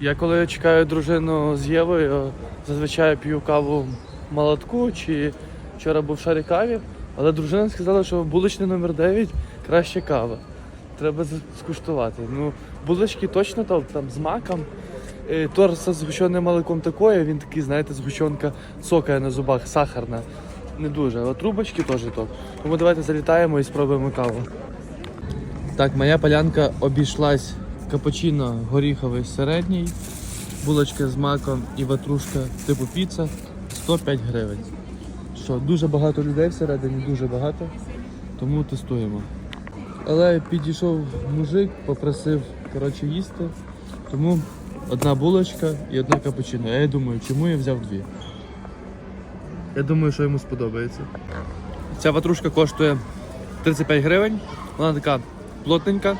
Я коли чекаю дружину з Євою, зазвичай п'ю каву молотку чи вчора був шарі каві, але дружина сказала, що булочний номер 9 краще кава. Треба скуштувати. Ну, булочки точно там, там з маком. Е, Торт з згущеним молоком такое, він такий, знаєте, згущенка цокає на зубах, сахарна. Не дуже. А трубочки теж топ. Тому давайте залітаємо і спробуємо каву. Так, моя полянка обійшлась капучино горіховий середній, булочка з маком і ватрушка типу піца 105 гривень. Що, дуже багато людей всередині, дуже багато, тому тестуємо. Але підійшов мужик, попросив коротше, їсти, тому одна булочка і одна капучино. Я думаю, чому я взяв дві. Я думаю, що йому сподобається. Ця ватрушка коштує 35 гривень. Вона така плотненька,